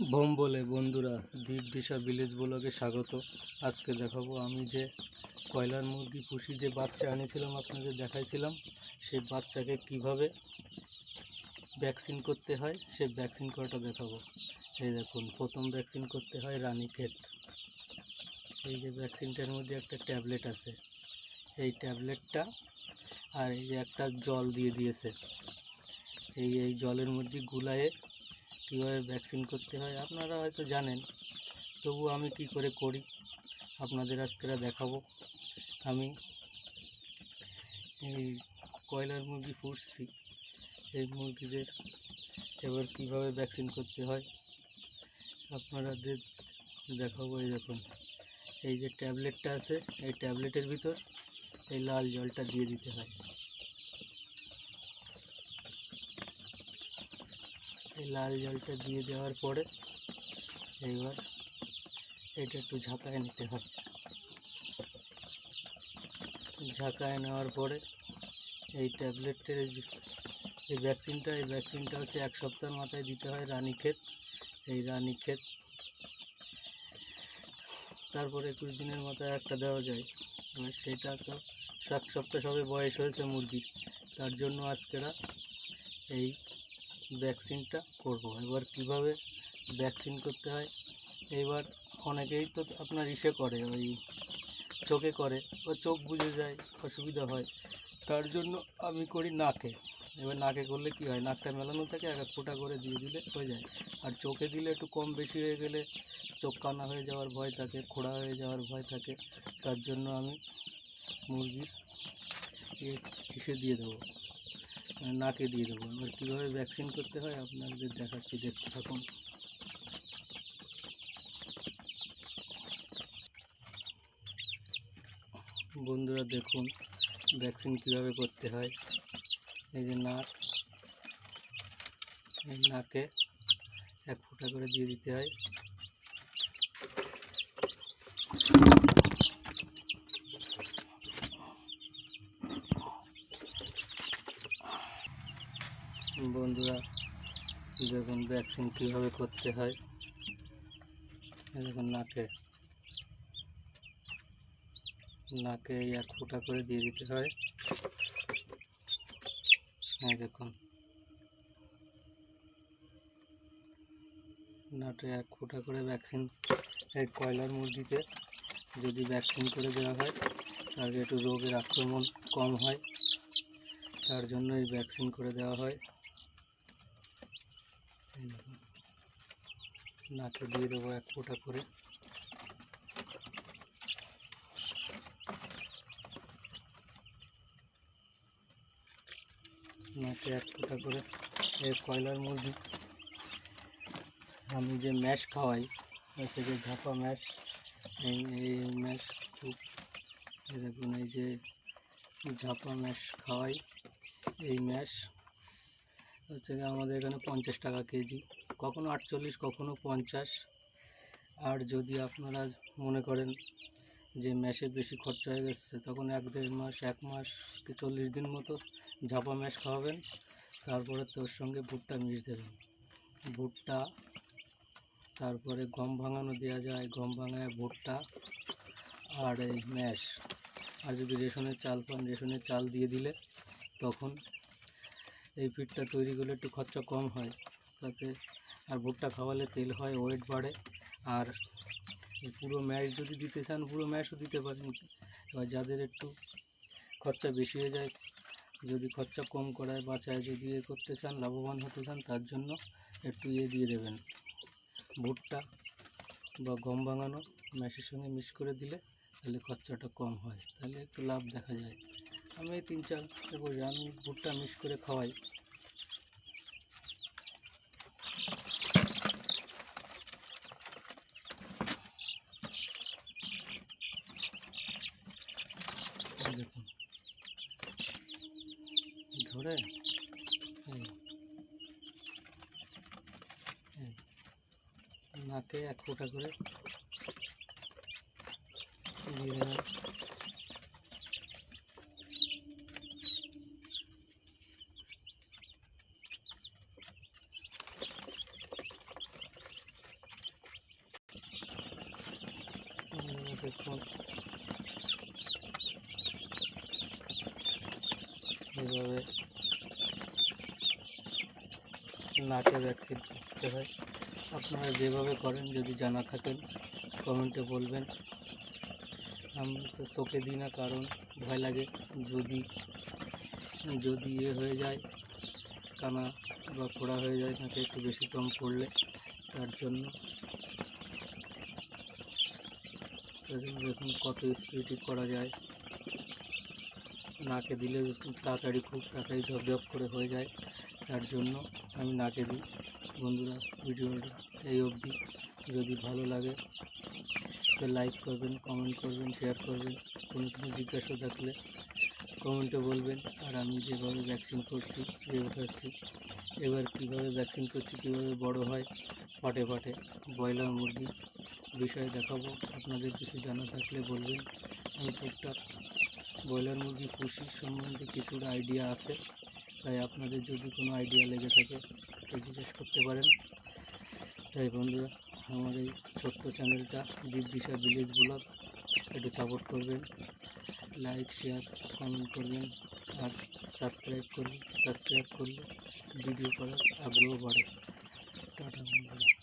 Bomb বলে, বন্ধুরা দ্বীপ দিশা ভিলেজ ব্লগে স্বাগত। আজকে দেখাবো আমি যে কয়লার মুরগি পুষি যে বাচ্চা আনিয়েছিলাম আপনাদের দেখাইছিলাম, সেই বাচ্চাকে কীভাবে ভ্যাকসিন করতে হয় সে ভ্যাকসিন করাটা দেখাবো। এই দেখুন, প্রথম ভ্যাকসিন করতে হয় রানী রানীক্ষেত। এই যে ভ্যাকসিনটার মধ্যে একটা ট্যাবলেট আছে। এই ট্যাবলেটটা আর এই একটা জল দিয়ে দিয়েছে। এই এই জলের মধ্যে গুলায়ে কীভাবে ভ্যাকসিন করতে হয় আপনারা হয়তো জানেন। তবু আমি কি করে করি, আপনাদের আজকেরা দেখাবো। আমি এই কয়লার মুরগি পুষছি, এই মুরগিদের এবার কীভাবে ভ্যাকসিন করতে হয় আপনাদের দেখাবো এই দেখুন। এই যে ট্যাবলেটটা আছে, এই ট্যাবলেটের ভিতর এই লাল জলটা দিয়ে দিতে হয়। এই লাল জলটা দিয়ে দেওয়ার পরে এইবার এটা একটু ঝাঁকায় নিতে হয় ঝাঁকায় নেওয়ার পরে এই ট্যাবলেটের যে- ভ্যাকসিনটা, এই ভ্যাকসিনটা হচ্ছে এক সপ্তাহের মাথায় দিতে হয় রানীক্ষেত এই রানীক্ষেত তারপরে একুশ দিনের মাথায় একটা দেওয়া যায়। এবার সেটা তো সাত সপ্তাহ সবে বয়স হয়েছে মুরগির। তার জন্য আজকেরা এই ভ্যাকসিনটা করব। এবার কীভাবে ভ্যাকসিন করতে হয়, এবার অনেকেই তো আপনার ইসে করে, ওই চোখে করে ও চোখ বুঝে যায়, অসুবিধা হয়। তার জন্য আমি করি নাকে। এবার নাকে করলে কি হয়, নাকটা মেলানো থাকে, এক এক ফোঁটা করে দিয়ে দিলে হয়ে যায়। আর চোখে দিলে একটু কম বেশি হয়ে গেলে চোখ কানা হয়ে যাওয়ার ভয় থাকে, খোড়া হয়ে যাওয়ার ভয় থাকে। তার জন্য আমি মুরগির ইয়ে ইসে দিয়ে দেবো। নাকে দিয়ে দেবো। এবার কীভাবে ভ্যাকসিন করতে হয় আপনাদের দেখাচ্ছি, দেখতে থাকুন। বন্ধুরা, দেখুন ভ্যাকসিন কীভাবে করতে হয়। এই যে নাক নাকে এক ফোঁটা করে দিয়ে দিতে হয়। বন্ধুরা দেখুন ভ্যাকসিন কীভাবে করতে হয়। দেখুন নাকে। নাকে এক ফোঁটা করে দিয়ে দিতে হয়। হ্যাঁ দেখুন। নাটে এক ফোঁটা করে ভ্যাকসিন এই কয়লার মুরগিতে যদি ভ্যাকসিন করে দেওয়া হয়, তাহলে একটু রোগের আক্রমণ কম হয়। তার জন্য এই ভ্যাকসিন করে দেওয়া হয়। নাকে দিয়ে দেবো এক ফোঁটা করে। নাকে এক ফোঁটা করে। এই কয়লার মুরগি। আমি যে ম্যাশ খাওয়াই হচ্ছে যে ঝাপা ম্যাশ, এই ম্যাশ খুব দেখুন, এই যে ঝাপা ম্যাশ খাওয়াই, এই ম্যাশ হচ্ছে আমাদের এখানে পঞ্চাশ টাকা কেজি, কখনো আটচল্লিশ, কখনো পঞ্চাশ। আর যদি আপনারা মনে করেন যে ম্যাশে বেশি খরচা হয়ে গেছে তখন এক দেড় মাস, এক মাস কি চল্লিশ দিন মতো ঝাপা ম্যাশ খাওয়াবেন। তারপরে তোর সঙ্গে ভুট্টা মিশ দেবেন। ভুট্টা, তারপরে গম ভাঙানো দেওয়া যায়, গম ভাঙায় ভুট্টা আর এই ম্যাশ। আর যদি রেশনের চাল পান, রেশনের চাল দিয়ে দিলে তখন এই ফিডটা তৈরি করলে একটু খরচা কম হয়। তাতে আর ভুট্টা খাওয়ালে তেল হয়, ওয়েট বাড়ে। আর পুরো ম্যাশ যদি দিতে চান, পুরো ম্যাশও দিতে পারেন। এবার যাদের একটু খরচা বেশি হয়ে যায়, যদি খরচা কম করায় বাঁচায় যদি এ করতে চান, লাভবান হতে চান, তার জন্য একটু ইয়ে দিয়ে দেবেন। ভুট্টা বা গম ভাঙানো ম্যাশের সঙ্গে মিক্স করে দিলে তাহলে খরচাটা কম হয়। তাহলে একটু লাভ দেখা যায়। আমি তিন চার বছর আমি ভুট্টা মিক্স করে খাওয়াই। ধরে নাকে এক ফোঁটা করে দিয়ে দেখুন এভাবে নাকে ভ্যাকসিন করতে হয়। আপনারা যেভাবে করেন, যদি জানা থাকেন, কমেন্টে বলবেন। আমি তো চোখে দিই না, কারণ ভয় লাগে। যদি যদি এ হয়ে যায়, কানা বা ফোড়া হয়ে যায়, নাকি একটু বেশি কম পড়লে, তার জন্য দেখুন কত স্পিডই করা যায়। নাকে দিলে তাড়াতাড়ি খুব তাড়াতাড়ি ঝপঝপ করে হয়ে যায়। তার জন্য আমি নাকে দিই। বন্ধুরা, ভিডিওটা এই অবধি। যদি ভালো লাগে, তো লাইক করবেন কমেন্ট করবেন শেয়ার করবেন। কোনো কিছু জিজ্ঞাসা থাকলে কমেন্টে বলবেন। আর আমি যেভাবে ভ্যাকসিন করছি করছি এবার কীভাবে ভ্যাকসিন করছি, কীভাবে বড় হয় পাটে পাটে ব্রয়লার মুরগি বিষয়ে দেখাবো। আপনাদের কিছু জানা থাকলে বলবেন। আমি টুকটাক ব্রয়লার মুরগি পুষি সম্বন্ধে কিছুটা আইডিয়া আছে। তাই আপনাদের যদি কোনো আইডিয়া লেগে থাকে, তো জিজ্ঞেস করতে পারেন। তাই বন্ধুরা, আমার এই ছোট্ট চ্যানেলটা দিশা ভিলেজ ব্লগ একটু সাপোর্ট করবেন। লাইক শেয়ার কমেন্ট করবেন। আর সাবস্ক্রাইব করবেন সাবস্ক্রাইব করলে ভিডিও করার আগ্রহ বাড়ে। টাটা বন্ধুরা।